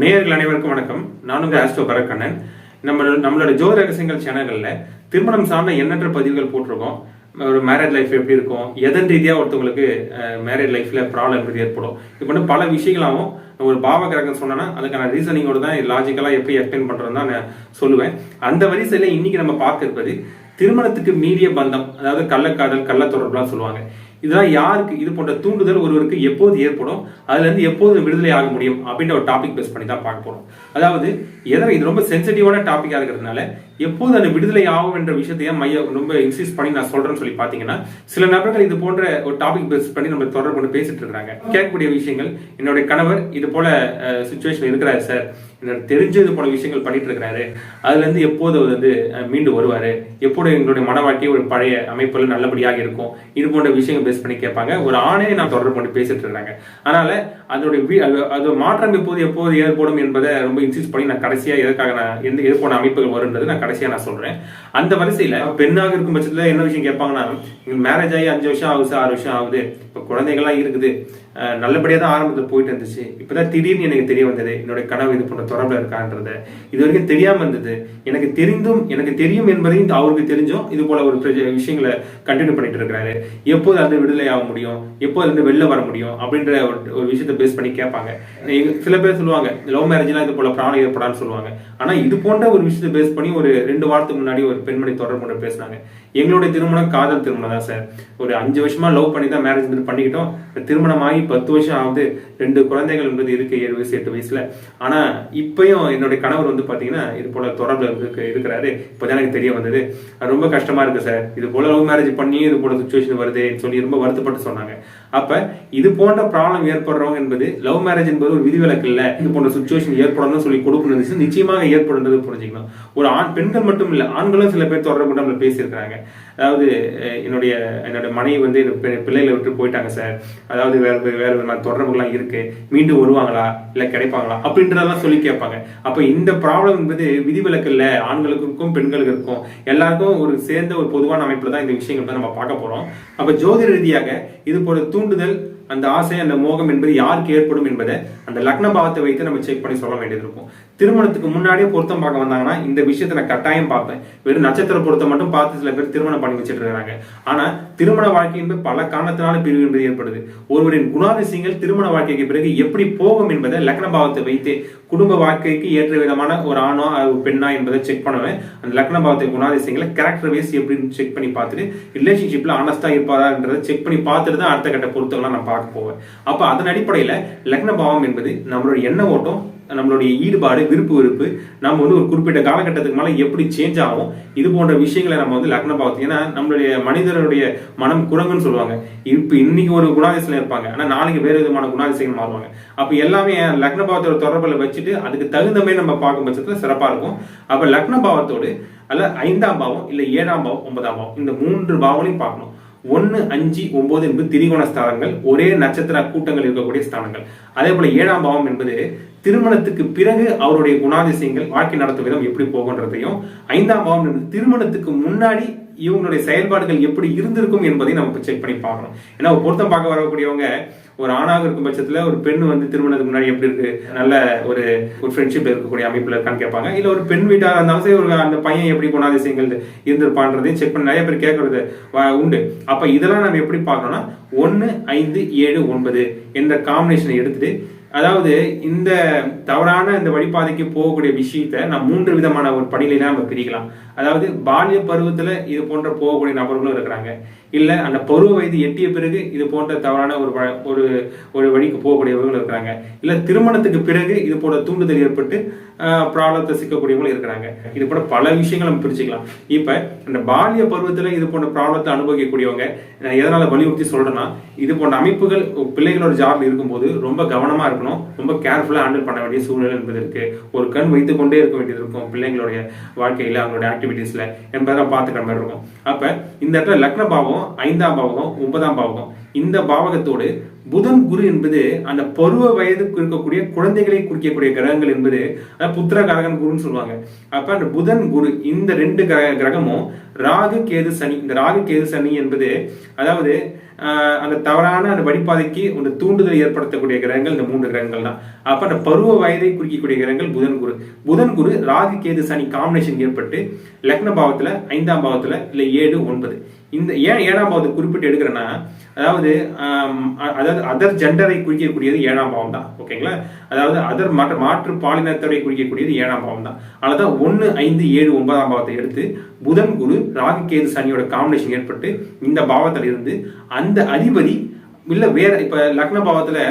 நேயர்கள் அனைவருக்கும் வணக்கம். நான் உங்கள் ஆஸ்டோ பரக்கண்ணன். நம்ம நம்மளோட ஜோ ரகசியங்கள் சேனல்களில் திருமணம் சார்ந்த எண்ணற்ற பதிவுகள் போட்டிருக்கோம். ஒரு மேரேஜ் லைஃப் எப்படி இருக்கும் எதன் ரீதியாக ஒருத்தவங்களுக்கு மேரேஜ் லைஃப்பில் ப்ராப்ளம் எப்படி ஏற்படும். இப்போ பல விஷயங்களாகவும் ஒரு பாவ கிரகம் சொன்னேன்னா அதுக்கான ரீசனிங்கோட தான் லாஜிக்கலாக எப்படி எக்ஸ்பிளைன் பண்ணுறது தான் நான் சொல்லுவேன். அந்த வரிசையில் இன்னைக்கு நம்ம பார்க்க இருப்பது திருமணத்துக்கு மீறிய பந்தம் அதாவது கள்ளக்காதல் கள்ள தொடர்புலாம் சொல்லுவாங்க. இதெல்லாம் யாருக்கு? இது போன்ற தூண்டுதல் ஒருவருக்கு எப்போது ஏற்படும்? அதுல இருந்து எப்போது விடுதலை ஆக முடியும்? அப்படின்ற ஒரு டாபிக் பேஸ் பண்ணி தான் பார்க்க போறோம். அதாவது எதனை இது ரொம்ப சென்சிட்டிவான டாபிக்கா இருக்கிறதுனால எப்போது அந்த விடுதலை ஆகும் என்ற விஷயத்தையே மைய ரொம்ப இன்சிஸ்ட் பண்ணி நான் சொல்றேன்னு சொல்லி பாத்தீங்கன்னா சில நபர்கள் இது போன்ற ஒரு டாபிக் பேஸ் பண்ணி நம்ம தொடர்பு கொண்டு பேசிட்டு இருக்காங்க கேட்கக்கூடிய விஷயங்கள் என்னுடைய கணவர் இது போல சுச்சுவேஷன் இருக்கிறாரு சார் எனக்கு தெரிஞ்சது போல விஷயங்கள் பண்ணிட்டு இருக்கிறாரு. அதுல இருந்து எப்போது அவர் வந்து மீண்டு வருவாரு? எப்போது எங்களுடைய மன வாழ்க்கை ஒரு பழைய அமைப்புல நல்லபடியாக இருக்கும்? இது போன்ற விஷயங்கள் பேஸ் பண்ணி கேட்பாங்க. ஒரு ஆணையை நான் தொடர்பு கொண்டு பேசிட்டு இருக்காங்க அதனால அதனுடைய அது- அது மாற்றம் எப்போது எப்போது ஏற்படும் என்பதை ரொம்ப இன்சிஸ்ட் பண்ணி நான் கடைசியா எதற்காக நான் எந்த எது போன அமைப்புகள் வருன்றது நான் கடைசியா நான் சொல்றேன். அந்த வரிசையில பெண்ணாக இருக்கும் பட்சத்துல என்ன விஷயம் கேட்பாங்கன்னா மேரேஜ் ஆகி அஞ்சு வருஷம் ஆகுது ஆறு வருஷம் ஆகுது. இப்போ குழந்தைகள்லாம் இருக்குது. நல்லபடியாக நல்லபடியா தான் ஆரம்பத்தில் போயிட்டு இருந்துச்சு. இப்பதான் திடீர்னு எனக்கு தெரிய வந்தது என்னுடைய கனவு இது போன்ற தொடர்பில் இருக்கான்றத. இது வரைக்கும் தெரியாமல் இருந்தது. எனக்கு தெரிந்தும் எனக்கு தெரியும் என்பதையும் அவருக்கு தெரிஞ்சும் இது போல ஒரு விஷயங்களை கண்டினியூ பண்ணிட்டு இருக்கிறாரு. எப்போது அது விடுதலை ஆக முடியும்? எப்போது வந்து வெளில வர முடியும்? அப்படின்ற ஒரு ஒரு விஷயத்தை பேஸ் பண்ணி கேட்பாங்க. சில பேர் சொல்லுவாங்க லவ் மேரேஜ்லாம் இது போல பிராணம் ஏற்படான்னு சொல்லுவாங்க. ஆனால் இது போன்ற ஒரு விஷயத்தை பேஸ் பண்ணி ஒரு ரெண்டு வாரத்துக்கு முன்னாடி ஒரு பெண்மணி தொடர்பு கொண்டு பேசினாங்க. எங்களுடைய திருமணம் காதல் திருமணம் தான் சார் ஒரு அஞ்சு வருஷமா லவ் பண்ணி தான் மேரேஜ் பண்ணிக்கிட்டோம். திருமணம் ஆகி பத்து வருஷம் ஆகுது ரெண்டு குழந்தைகள் என்பது இருக்கு ஏழு வயசு எட்டு வயசுல. ஆனா இப்பயும் என்னுடைய கணவர் வந்து பாத்தீங்கன்னா இது போல தொடர்பு இருக்கு இருக்கிறாரு. இப்பதான் எனக்கு தெரிய வந்தது. அது ரொம்ப கஷ்டமா இருக்கு சார். இது போல லவ் மேரேஜ் பண்ணி இது போல சுச்சுவேஷன் வருது சொல்லி ரொம்ப வருத்தப்பட்டு சொன்னாங்க. அப்ப இது போன்ற ப்ராப்ளம் ஏற்படுறவங்க என்பது லவ் மேரேஜ் என்பது ஒரு விதிவிலக்கு இல்ல. இது போன்ற சுச்சுவேஷன் ஏற்படணும்னு சொல்லி கொடுக்கணும் நிச்சயமாக ஏற்படுன்றது புரிஞ்சுக்கணும். ஒரு ஆண் பெண்கள் மட்டும் இல்ல ஆண்களும் சில பேர் தொடர்பு கொண்டு நம்மள பேசியிருக்கிறாங்க. அதாவது என்னுடைய என்னுடைய மனைவி வந்து பிள்ளைகளை விட்டு போயிட்டாங்க சார். அதாவது வேற வேற விதமான தொடர்புகள்லாம் இருக்கு. மீண்டும் வருவாங்களா? இல்ல கிடைப்பாங்களா? அப்படின்றதெல்லாம் சொல்லி கேட்பாங்க. அப்ப இந்த ப்ராப்ளம் என்பது விதிவிலக்கு இல்ல. ஆண்களுக்கும் பெண்களுக்கு இருக்கும். எல்லாருக்கும் ஒரு சேர்ந்த ஒரு பொதுவான அமைப்பில் தான் இந்த விஷயங்கள் தான் நம்ம பார்க்க போறோம். அப்ப ஜோதிட ரீதியாக இது போல தூண்டுதல் அந்த ஆசை அந்த மோகம் என்பது யாருக்கு ஏற்படும் என்பதை அந்த லக்ன பாவத்தை வைத்து நம்ம செக் பண்ணி சொல்ல வேண்டியது இருக்கும். திருமணத்துக்கு முன்னாடியே பொருத்தம் பார்க்க வந்தாங்கன்னா இந்த விஷயத்தை நான் கட்டாயம் பார்ப்பேன். வெறும் நட்சத்திர பொருத்தம் மட்டும் பார்த்து சில பேர் திருமணம் பண்ணி வச்சிட்டு இருக்காங்க. ஆனா திருமண வாழ்க்கை என்பது பல காரணத்தினால பிரிவு என்பது ஏற்படுது. ஒருவரின் குணாதிசயங்கள் திருமண வாழ்க்கைக்கு பிறகு எப்படி போகும் என்பதை லக்ன பாவத்தை வைத்து குடும்ப வாழ்க்கைக்கு ஏற்ற விதமான ஒரு ஆணோ ஒரு பெண்ணா என்பதை செக் பண்ணுவேன். அந்த லக்ன பாவத்தை குணாதிசயங்களை கேரக்டர் வைஸ் எப்படின்னு செக் பண்ணி பார்த்துட்டு ரிலேஷன்ஷிப்பில் ஆனஸ்டாக இருப்பாரான்றதை செக் பண்ணி பார்த்துட்டு தான் அடுத்த கட்ட பொருத்தங்கள்லாம் நான் பார்க்க போவேன். அப்போ அதன் அடிப்படையில் லக்ன பாவம் என்பது நம்மளுடைய எண்ண ஓட்டம் நம்மளுடைய ஈடுபாடு விருப்பு வெறுப்பு நம்ம வந்து ஒரு குறிப்பிட்ட காலகட்டத்துக்கு மேலே எப்படி சேஞ்ச் ஆகும் இது போன்ற விஷயங்களை நம்ம வந்து லக்ன பாவத்து ஏன்னா நம்மளுடைய மனிதனுடைய மனம் குரங்குன்னு சொல்லுவாங்க. இப்போ இன்னைக்கு ஒரு குணாதிசயம் இருப்பாங்க. ஆனால் நாளைக்கு வேறு விதமான குணாதிசயங்கள் மாறுவாங்க. அப்போ எல்லாமே லக்ன பாவத்தோட தொடர்பில் வச்சுட்டு அதுக்கு தகுந்த மாதிரி நம்ம பார்க்கும் பட்சத்தில் சிறப்பாக இருக்கும். அப்போ லக்ன பாவத்தோடு அல்ல ஐந்தாம் பாவம் இல்லை ஏழாம் பாவம் ஒன்பதாம் பாவம் இந்த மூன்று பாவங்களையும் பார்க்கணும். ஒன்று அஞ்சு ஒன்பது என்பது திரிகோண ஸ்தானங்கள். ஒரே நட்சத்திர கூட்டங்கள் இருக்கக்கூடிய ஸ்தானங்கள். அதே போல ஏழாம் பாவம் என்பது திருமணத்துக்கு பிறகு அவருடைய குணாதிசயங்கள் வாழ்க்கை நடத்தும் விதம் எப்படி போகுன்றதையும் ஐந்தாம் பாவம் திருமணத்துக்கு முன்னாடி இவங்களுடைய செயல்பாடுகள் எப்படி இருந்திருக்கும் என்பதையும் நம்ம செக் பண்ணி பார்க்கணும். ஏன்னா ஒரு பொருத்தம் பார்க்க வரக்கூடியவங்க ஒரு ஆணாக இருக்கும் பட்சத்துல ஒரு பெண் வந்து திருமணத்துக்கு முன்னாடி எப்படி இருக்கு நல்ல ஒரு ஒரு ஃப்ரெண்ட்ஷிப் இருக்கக்கூடிய அமைப்புல இருக்கான்னு கேட்பாங்க. இல்ல ஒரு பெண் வீட்டாக இருந்தாலும் சரி ஒரு அந்த பையன் எப்படி குணாதிசயங்கள் இருந்திருப்பான்றதையும் செக் பண்ணி நிறைய பேர் கேட்கறது உண்டு. அப்ப இதெல்லாம் நம்ம எப்படி பார்க்கணும்னா ஒன்னு ஐந்து ஏழு ஒன்பது என்ற காம்பினேஷனை எடுத்துட்டு அதாவது இந்த தவறான இந்த வழிபாதைக்கு போகக்கூடிய விஷயத்த நான் மூன்று விதமான ஒரு படிநிலை நம்ம பிரிக்கலாம். அதாவது பால்ய பருவத்துல இது போன்ற போகக்கூடிய நபர்களும் இருக்கிறாங்க. இல்ல அந்த பருவ வயது எட்டிய பிறகு இது போன்ற தவறான ஒரு வ- ஒரு ஒரு வழிக்கு போகக்கூடியவர்கள் இருக்கிறாங்க. இல்ல திருமணத்துக்கு பிறகு இது போன்ற தூண்டுதல் ஏற்பட்டு பிராபலத்தை சிக்கக்கூடியவங்களும் இருக்கிறாங்க. இது போல பல விஷயங்கள் நம்ம பிரிச்சுக்கலாம். இப்ப இந்த பாலிய பருவத்தில் இது போன்ற ப்ராப்ளத்தை அனுபவிக்கக்கூடியவங்க நான் எதனால் வலியுறுத்தி சொல்கிறேன்னா இது போன்ற அமைப்புகள் பிள்ளைகளோட ஜாபில் இருக்கும்போது ரொம்ப கவனமாக இருக்கணும். ரொம்ப கேர்ஃபுல்லாக ஹேண்டில் பண்ண வேண்டிய சூழ்நிலை என்பது இருக்குது ஒரு கண் வைத்து கொண்டே இருக்க வேண்டியது இருக்கும் பிள்ளைங்களுடைய வாழ்க்கையில் அவங்களுடைய ஆக்டிவிட்டீஸில் என்பதெல்லாம் பார்த்துக்கிற மாதிரி இருக்கும். அப்போ இந்த இடத்துல லக்ன பாவம் ஐந்தாம் பாவகம் ஒன்பதாம் பாவகம் இந்த பாவகத்தோடு புதன் குரு என்பது அந்த பருவ வயதுக்கு இருக்கக்கூடிய குழந்தைகளை குறிக்கக்கூடிய கிரகங்கள் என்பது அதாவது புத்திரகாரகன் குருன்னு சொல்லுவாங்க. அப்ப அந்த புதன் குரு இந்த ரெண்டு கிரக கிரகமும் ராகு கேது சனி. இந்த ராகு கேது சனி என்பது அதாவது ஆஹ், அந்த தவறான அந்த வழிபாதைக்கு ஒரு தூண்டுதல் ஏற்படுத்தக்கூடிய கிரகங்கள் இந்த மூன்று கிரகங்கள் தான். அப்ப அந்த பருவ வயதை குறிக்கக்கூடிய கிரகங்கள் புதன் குரு. புதன் குரு ராகு கேது சனி காம்பினேஷன் ஏற்பட்டு லக்ன பாவத்துல ஐந்தாம் பாவத்துல இல்ல ஏழு ஒன்பது. இந்த ஏன் ஏழாம் பாவத்தை குறிப்பிட்டு எடுக்கிறேன்னா அதாவது அதாவது அதர் ஜெண்டரை குறிக்கக்கூடியது ஏழாம் பாவம் தான் ஓகேங்களா அதாவது அதர் மாற்று மாற்று பாலினத்தரை குறிக்கக்கூடியது ஏழாம் பாவம் தான். அதனால ஒன்று ஐந்து ஏழு ஒன்பதாம் பாவத்தை எடுத்து புதன் குரு ராகு கேது சனியோட காம்பினேஷன் ஏற்பட்டு இந்த பாவத்தில் இருந்து அந்த அதிபதி இல்லை வேற இப்போ லக்ன பாவத்தில்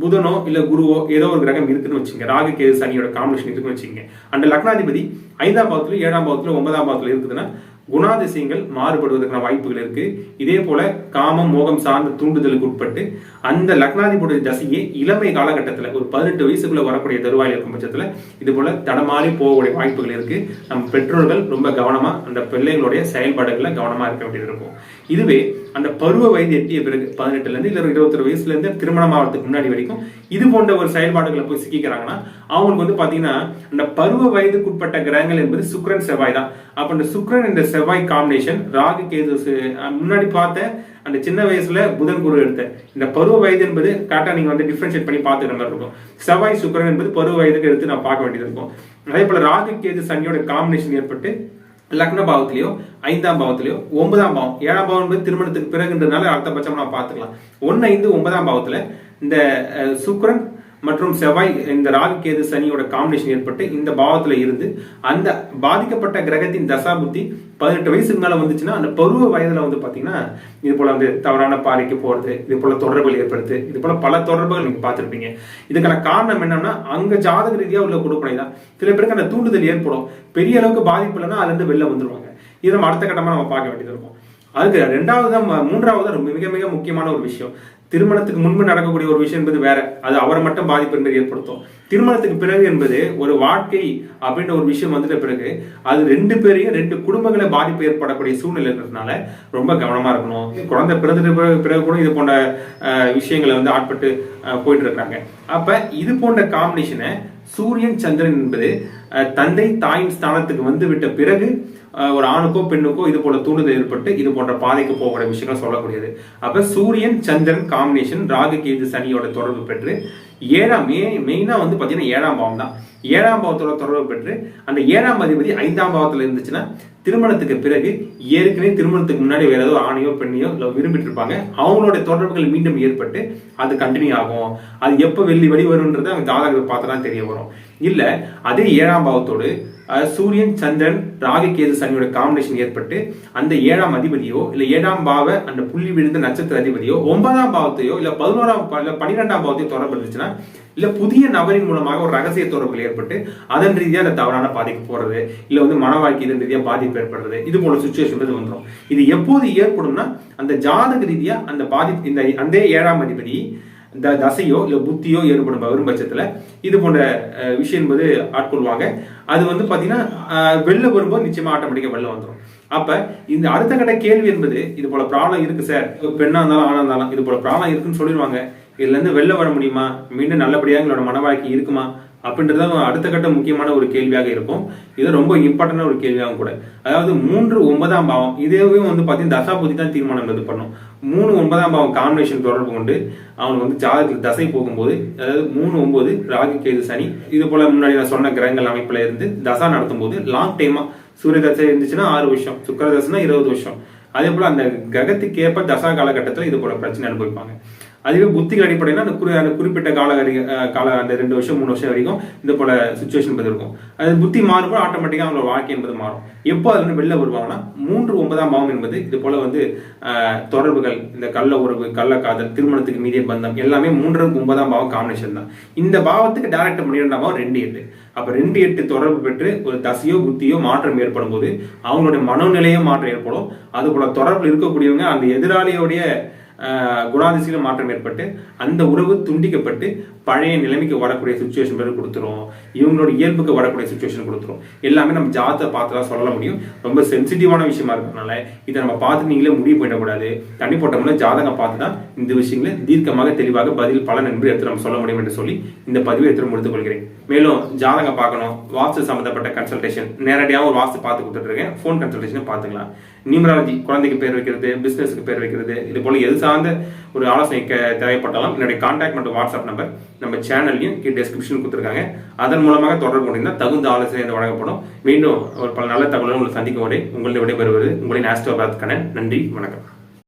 புதனோ இல்லை குருவோ ஏதோ ஒரு கிரகம் இருக்குன்னு வச்சுங்க. ராகு கேது சனியோட காம்பினேஷன் இருக்குன்னு வச்சுங்க. அந்த லக்னாதிபதி ஐந்தாம் பாவத்துல ஏழாம் பாவத்துல ஒன்பதாம் பாவத்துல இருக்குதுன்னா குணாதிசயங்கள் மாறுபடுவதற்கான வாய்ப்புகள் இருக்கு. இதே போல காமம் மோகம் சார்ந்த தூண்டுதலுக்கு உட்பட்டு அந்த லக்னாதிபதி தசையே இளமை காலகட்டத்தில் ஒரு பதினெட்டு வயசுக்குள்ள வரக்கூடிய தருவாயில் இருக்கும் பட்சத்தில் இது போல தடமாறி போகக்கூடிய வாய்ப்புகள் இருக்கு. நம்ம பெற்றோர்கள் ரொம்ப கவனமா அந்த பிள்ளைகளுடைய செயல்பாடுகளில் கவனமா இருக்க வேண்டியது இருக்கும். இதுவே அந்த பருவ வயது எட்டிய பிறகு பதினெட்டுல இருந்து இருபத்தொரு வயசுல இருந்து திருமணம் ஆகிறதுக்கு முன்னாடி வரைக்கும் இது போன்ற ஒரு செயல்பாடுகளை போய் சிக்கிக்கிறாங்கன்னா அவங்களுக்கு வந்து பாத்தீங்கன்னா அந்த பருவ வயதுக்குட்பட்ட கிரகங்கள் என்பது சுக்ரன் செவ்வாய் தான். அப்ப இந்த சுக்கிரன் இந்த செவ்வாய் காம்பினேஷன் ராகு கேது முன்னாடி பார்த்த அந்த சின்ன வயசுல புதன் குரு எடுத்த. இந்த பருவ வயது என்பது கரெக்டா நீங்க வந்து டிஃபரன்ஷியேட் பண்ணி பார்த்துக்கிற மாதிரி இருக்கும். செவ்வாய் சுக்கிரன் என்பது பருவ வயதுக்கு எடுத்து நான் பார்க்க வேண்டியது இருக்கும். அதே போல ராகு கேது சனியோட காம்பினேஷன் ஏற்பட்டு லக்ன பாவத்திலேயோ ஐந்தாம் பாவத்திலேயோ ஒன்பதாம் பாவம் ஏழாம் பாவம் என்பது திருமணத்துக்கு பிறகுன்றதுனால அடுத்தபட்சம் நம்ம பார்த்துக்கலாம். ஒன்னு ஐந்து ஒன்பதாம் பாவத்துல இந்த சுக்கரன் மற்றும் செவ்வாய் இந்த ராகு கேது சனியோட காம்பினேஷன் ஏற்பட்டு இந்த பாவத்துல இருந்து அந்த பாதிக்கப்பட்ட கிரகத்தின் தசா புத்தி பதினெட்டு வயசுக்கு மேல வந்துச்சுன்னா அந்த பருவ வயதுல வந்து பாத்தீங்கன்னா இது போல வந்து தவறான பாதைக்கு போறது இது போல தொடர்புகள் ஏற்படுத்து இது போல பல தொடர்புகள் நீங்க பார்த்துருப்பீங்க. இதுக்கான காரணம் என்னன்னா அங்க ஜாதக ரீதியா உள்ள கொடுப்பனை தான் சில பேருக்கு அந்த தூண்டுதல் ஏற்படும். பெரிய அளவுக்கு பாதிப்பு இல்லைன்னா அதுல இருந்து வெளில வந்துருவாங்க. இது நம்ம அடுத்த கட்டமா நம்ம பார்க்க வேண்டியது இருக்கும். அதுக்கு ரெண்டாவது தான் மூன்றாவது தான் ரொம்ப மிக மிக முக்கியமான ஒரு விஷயம். திருமணத்துக்கு முன்பு நடக்கக்கூடிய ஒரு விஷயம் என்பது வேற. அது அவரை மட்டும் பாதிப்பு என்பது ஏற்படுத்தும். திருமணத்துக்கு பிறகு என்பது ஒரு வாழ்க்கை அப்படின்ற ஒரு விஷயம் வந்துட்ட பிறகு அது ரெண்டு பேரையும் ரெண்டு குடும்பங்களை பாதிப்பு ஏற்படக்கூடிய சூழ்நிலை இருக்கிறதுனால ரொம்ப கவனமா இருக்கணும். குழந்தை பிறந்துட்ட பிறகு பிறகு கூட இது போன்ற அஹ், விஷயங்களை வந்து ஆட்பட்டு அஹ், போயிட்டு இருக்காங்க அப்ப இது போன்ற காம்பினேஷனை சூரியன் சந்திரன் என்பது அஹ், தந்தை தாயின் ஸ்தானத்துக்கு வந்து விட்ட பிறகு ஒரு ஆணுக்கோ பெண்ணுக்கோ இது போல தூண்டுதல் ஏற்பட்டு இது போன்ற பாதைக்கு போகக்கூடிய விஷயங்கள் சொல்லக்கூடியது. அப்ப சூரியன் சந்திரன் காம்பினேஷன் ராகு கேது சனியோட தொடர்பு பெற்று ஏழாம் மே மெயினா வந்து பாத்தீங்கன்னா ஏழாம் பாவம் தான் ஏழாம் பாவத்தோட தொடர்பு பெற்று அந்த ஏழாம் அதிபதி ஐந்தாம் பாவத்துல இருந்துச்சுன்னா திருமணத்துக்கு பிறகு ஏற்கனவே திருமணத்துக்கு முன்னாடி வேற ஏதோ ஆணையோ பெண்ணையோ இல்ல விரும்பிட்டு இருப்பாங்க அவங்களோட தொடர்புகள் மீண்டும் ஏற்பட்டு அது கண்டினியூ ஆகும். அது எப்போ வெள்ளி வழி வரும்ன்றது அவங்க ஜாதகத்தை பார்த்தா தான் தெரிய வரும். இல்ல அதே ஏழாம் பாவத்தோடு சூரியன் சந்திரன் ராகு கேது சனியோட காம்பினேஷன் ஏற்பட்டு அந்த ஏழாம் அதிபதியோ இல்லை ஏழாம் பாவ அந்த புள்ளி விழுந்த நட்சத்திர அதிபதியோ ஒன்பதாம் பாவத்தையோ இல்ல பதினோராம் பா- இல்ல பன்னிரெண்டாம் பாவத்தையோ தொடர்பு இருந்துச்சுன்னா இல்ல புதிய நபரின் மூலமாக ஒரு ரகசிய தொடர்புகள் ஏற்பட்டு அதன் ரீதியா அந்த தவறான பாதிப்பு போறது இல்லை வந்து மன வாழ்க்கை இதன் ரீதியாக பாதிப்பு ஏற்படுறது இது போல சுச்சுவேஷன் இது வந்துடும் இது எப்போது ஏற்படும்னா அந்த ஜாதக ரீதியா அந்த பாதி இந்த அந்த ஏழாம் அதிபதி இந்த தசையோ இல்ல புத்தியோ ஏற்படும் வரும் பட்சத்துல இது போன்ற விஷயம் என்பது ஆட்கொள்வாங்க. அது வந்து பாத்தீங்கன்னா வெளில வரும்போது நிச்சயமா ஆட்டோமேட்டிக்கா வெளில வந்துடும் அப்ப இந்த அடுத்த கட்ட கேள்வி என்பது இது போல ப்ராப்ளம் இருக்கு சார் பெண்ணா இருந்தாலும் ஆணாக இருந்தாலும் இது போல ப்ராப்ளம் இருக்குன்னு சொல்லிடுவாங்க இதுல இருந்து வெளில வர முடியுமா? மீண்டும் நல்லபடியா எங்களோட மன வாழ்க்கை இருக்குமா? அப்படின்றது அடுத்த கட்ட முக்கியமான ஒரு கேள்வியாக இருக்கும். இது ரொம்ப இம்பார்ட்டன்டான ஒரு கேள்வியாகவும் கூட. அதாவது மூன்று ஒன்பதாம் பாவம் இதுவே வந்து பார்த்தீங்கன்னா தசாபதி தான் தீர்மானம் இது பண்ணும். மூணு ஒன்பதாம் பாவம் காம்பினேஷன் தொடர்பு கொண்டு அவனுக்கு வந்து ஜாதகத்தில் தசை போகும்போது அதாவது மூணு ஒன்பது ராகு கேது சனி இது போல முன்னாடி நான் சொன்ன கிரகங்கள் அமைப்புல இருந்து தசா நடத்தும் போது லாங் டைமா சூரிய தசை இருந்துச்சுன்னா ஆறு வருஷம் சுக்கர தசைனா இருபது வருஷம். அதே போல அந்த கிரகத்துக்கு ஏற்ப தசா காலகட்டத்தில் இது போல பிரச்சனை அனுபவிப்பாங்க. அதுவே புத்திகள் அடிப்படையில் அந்த குறி அந்த குறிப்பிட்ட கால கால அந்த ரெண்டு வருஷம் மூணு வருஷம் வரைக்கும் இந்த போல சுச்சுவேஷன் என்பது இருக்கும். அது புத்தி மாறும்போது ஆட்டோமேட்டிக்காக அவங்களோட வாழ்க்கை என்பது மாறும். எப்போ அதுல வெளில வருவாங்கன்னா மூன்று ஒன்பதாம் பாவம் என்பது இது போல வந்து தொடர்புகள் இந்த கள்ள உறவு கள்ள காதல் திருமணத்துக்கு மீதிய பந்தம் எல்லாமே மூன்று ஒன்பதாம் பாவம் காம்பினேஷன் தான். இந்த பாவத்துக்கு டேரக்ட் பன்னிரெண்டாம் பாவம் ரெண்டு எட்டு. அப்ப ரெண்டு எட்டு தொடர்பு பெற்று ஒரு தசையோ புத்தியோ மாற்றம் ஏற்படும் போது அவங்களுடைய மனநிலையோ மாற்றம் ஏற்படும். அது போல தொடர்பில் இருக்கக்கூடியவங்க அந்த எதிராளியோடைய குணாதிசையில் மாற்றம் ஏற்பட்டு அந்த உறவு துண்டிக்கப்பட்டு பழைய நிலைமைக்கு வரக்கூடிய சுச்சுவேஷன் பேர் கொடுத்துரும். இவங்களோட இயல்புக்கு வரக்கூடிய சுச்சுவேஷன் கொடுத்துரும். எல்லாமே நம்ம ஜாத்தை பார்த்து தான் சொல்ல முடியும். ரொம்ப சென்சிட்டிவான விஷயமா இருக்கிறதுனால இதை நம்ம பார்த்து நீங்களே முடிவு பண்ணிடக்கூடாது. தண்ணி போட்டோம்னா ஜாதகம் பார்த்து தான் இந்த விஷயங்களை தீர்க்கமாக தெளிவாக பதில் பலன் என்று எடுத்து நம்ம சொல்ல முடியும் என்று சொல்லி இந்த பதிவை எடுத்து முடித்துக் கொள்கிறேன். மேலும் ஜாதகம் பார்க்கணும் வாஸ்து சம்பந்தப்பட்ட கன்சல்டேஷன் நேரடியாக ஒரு வாஸ்து பார்த்து கொடுத்துட்ருக்கேன். ஃபோன் கன்சல்டேஷன் பார்த்துக்கலாம். நியூமராலஜி குழந்தைக்கு பேர் வைக்கிறது பிஸ்னஸுக்கு பேர் வைக்கிறது இது போல் எது சார்ந்த ஒரு ஆலோசனை க- தேவைப்பட்டாலும் என்னுடைய கான்டாக்ட் மற்றும் வாட்ஸ்அப் நம்பர் நம்ம சேனல்லையும் கீழே டெஸ்கிரிப்ஷன் கொடுத்துருக்காங்க. அதன் மூலமாக தொடர்பு கொண்டிருந்தால் தகுந்த ஆலோசனை வழங்கப்படும். மீண்டும் ஒரு பல நல்ல தகவலுடன் உங்களை சந்திக்கும் வரை உங்களுடைய விடைபெறுவது உங்களின் ஆஸ்ட்ரோ கண்ணன். நன்றி வணக்கம்.